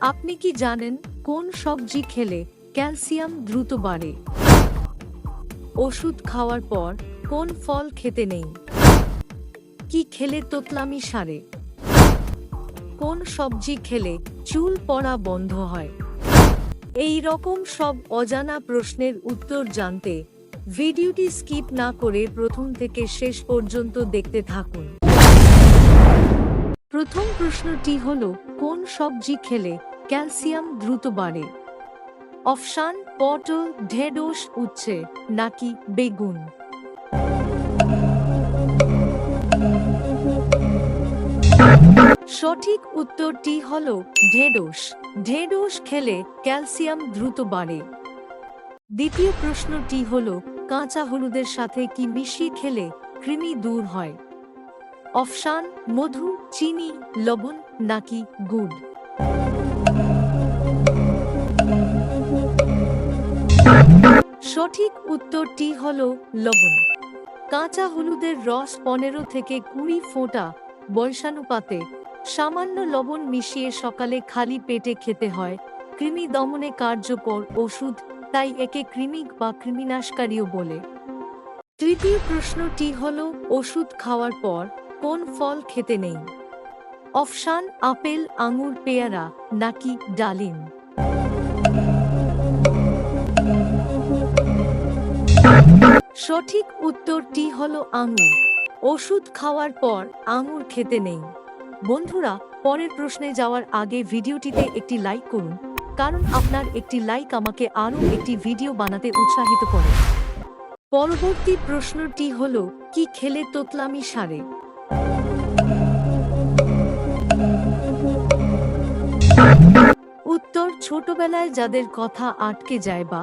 আপনি কি জানেন কোন সবজি খেলে ক্যালসিয়াম দ্রুত বাড়ে? ওষুধ খাওয়ার পর কোন ফল খেতে নেই? কি খেলে তোতলামি সারে? কোন সবজি খেলে চুল পড়া বন্ধ হয়? এই রকম সব অজানা প্রশ্নের উত্তর জানতে ভিডিওটি স্কিপ না করে প্রথম থেকে শেষ পর্যন্ত দেখতে থাকুন। প্রথম প্রশ্নটি হল, কোন সবজি খেলে ক্যালসিয়াম দ্রুত বাড়ে? অপশান, পটল, ঢেঁড়স উচ্ছে, নাকি বেগুন? সঠিক উত্তরটি হল, ঢেঁড়স। ঢেঁড়স খেলে ক্যালসিয়াম দ্রুত বাড়ে। দ্বিতীয় প্রশ্নটি হল, কাঁচা হলুদের সাথে কি মিশিয়ে খেলে কৃমি দূর হয়? অপশান মধু, চিনি, লবণ নাকি গুড়? সঠিক উত্তরটি হল লবণ। কাঁচা হলুদের রস পনেরো থেকে কুড়ি ফোঁটা বয়সানুপাতে সামান্য লবণ মিশিয়ে সকালে খালি পেটে খেতে হয়। কৃমি দমনে কার্যকর ওষুধ, তাই একে কৃমিক বা কৃমিনাশকারীও বলে। তৃতীয় প্রশ্নটি হল, ওষুধ খাওয়ার পর কোন ফল খেতে নেই। অপশান আপেল, আঙুর, পেয়ারা, নাকি ডালিম? সঠিক উত্তরটি হল আঙুর। ওষুধ খাওয়ার পর আঙুর খেতে নেই। বন্ধুরা, পরের প্রশ্নে যাওয়ার আগে ভিডিওটিতে একটি লাইক করুন, কারণ আপনার একটি লাইক আমাকে আরও একটি ভিডিও বানাতে উৎসাহিত করে। পরবর্তী প্রশ্নটি হল, কি খেলে তোতলামি সারে? উত্তর ছোটবেলায় যাদের কথা আটকে যায় বা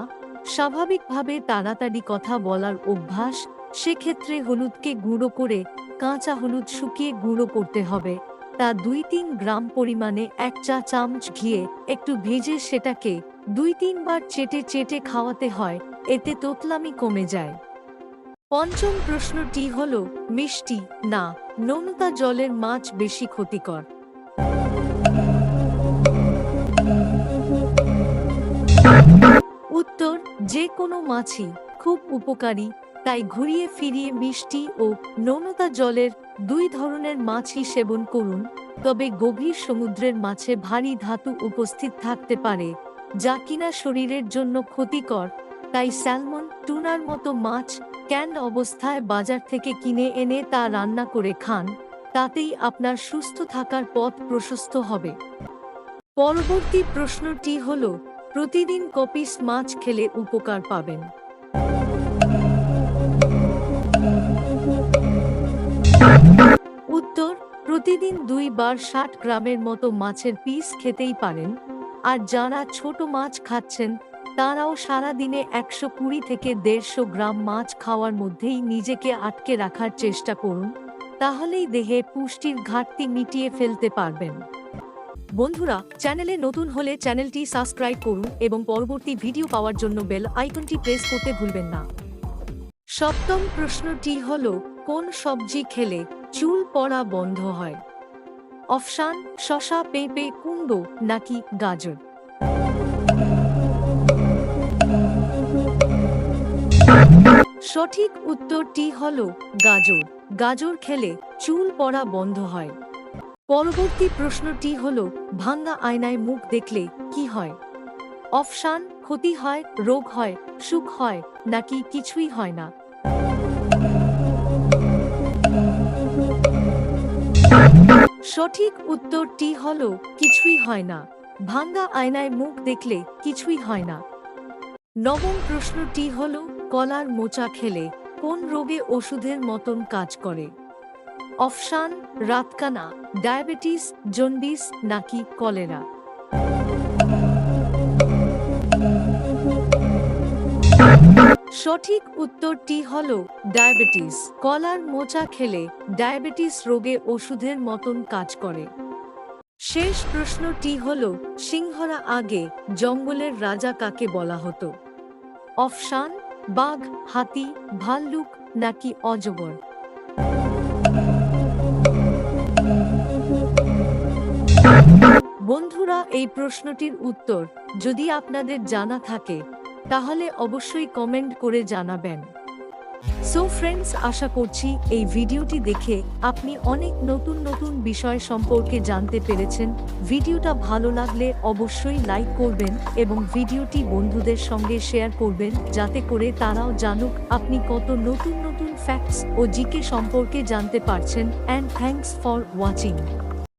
স্বাভাবিকভাবে তাড়াতাড়ি কথা বলার অভ্যাস, সেক্ষেত্রে হলুদকে গুঁড়ো করে কাঁচা হলুদ শুকিয়ে গুঁড়ো করতে হবে। তা দুই তিন গ্রাম পরিমাণে এক চা চামচ ঘিয়ে একটু ভেজে সেটাকে দুই তিনবার চেটে চেটে খাওয়াতে হয়, এতে তোতলামি কমে যায়। পঞ্চম প্রশ্নটি হল, মিষ্টি? না, নোনতা জলের মাছ বেশি ক্ষতিকর। উত্তর, যে কোনো মাছই খুব উপকারী, তাই ঘুরিয়ে ফিরিয়ে মিষ্টি ও নৌনতা জলের দুই ধরনের মাছই সেবন করুন। তবে গভীর সমুদ্রের মাছে ভারী ধাতু উপস্থিত থাকতে পারে, যা কিনা শরীরের জন্য ক্ষতিকর। তাই স্যালমন টুনার মতো মাছ ক্যান অবস্থায় বাজার থেকে কিনে এনে তা রান্না করে খান, তাতেই আপনার সুস্থ থাকার পথ প্রশস্ত হবে। পরবর্তী প্রশ্নটি হল প্রতিদিন কপিস মাছ খেলে উপকার পাবেন। উত্তর, প্রতিদিন দুইবার ষাট গ্রামের মতো মাছের পিস খেতেই পারেন, আর যারা ছোট মাছ খাচ্ছেন, তারাও সারা দিনে একশো কুড়ি থেকে দেড়শো গ্রাম মাছ খাওয়ার মধ্যেই নিজেকে আটকে রাখার চেষ্টা করুন, তাহলেই দেহে পুষ্টির ঘাটতি মিটিয়ে ফেলতে পারবেন। বন্ধুরা, চ্যানেলে নতুন হলে চ্যানেলটি সাবস্ক্রাইব করুন এবং পরবর্তী ভিডিও পাওয়ার জন্য বেল আইকনটি প্রেস করতে ভুলবেন না। সপ্তম প্রশ্নটি হল, কোন সবজি খেলে চুল পড়া বন্ধ হয়? অপশান শশা পেঁপে, কুমড়ো নাকি গাজর? সঠিক উত্তরটি হল গাজর। গাজর খেলে চুল পড়া বন্ধ হয়। পরবর্তী প্রশ্নটি হল, ভাঙ্গা আয়নায় মুখ দেখলে কি হয়? অপশান, ক্ষতি হয়, রোগ হয়, সুখ হয়, নাকি কিছুই হয় না? সঠিক উত্তরটি হল, কিছুই হয় না। ভাঙ্গা আয়নায় মুখ দেখলে কিছুই হয় না। নবম প্রশ্নটি হল, কলার মোচা খেলে কোন রোগে ওষুধের মতন কাজ করে? অপশান রাতকানা, ডায়াবেটিস, জন্ডিস নাকি কলেরা? সঠিক উত্তরটি হল ডায়াবেটিস। কলার মোচা খেলে ডায়াবেটিস রোগে ওষুধের মতন কাজ করে। শেষ প্রশ্নটি হল, সিংহরা আগে জঙ্গলের রাজা কাকে বলা হতো? অফশান, বাঘ, হাতি, ভাল্লুক নাকি অজগর? বন্ধুরা, এই প্রশ্নটির উত্তর যদি আপনাদের জানা থাকে, তাহলে অবশ্যই কমেন্ট করে জানাবেন। সো ফ্রেন্ডস আশা করছি এই ভিডিওটি দেখে আপনি অনেক নতুন নতুন বিষয় সম্পর্কে জানতে পেরেছেন। ভিডিওটা ভালো লাগলে অবশ্যই লাইক করবেন এবং ভিডিওটি বন্ধুদের সঙ্গে শেয়ার করবেন, যাতে করে তারাও জানুক আপনি কত নতুন নতুন ফ্যাক্টস ও জিকে সম্পর্কে জানতে পারছেন। And thanks for watching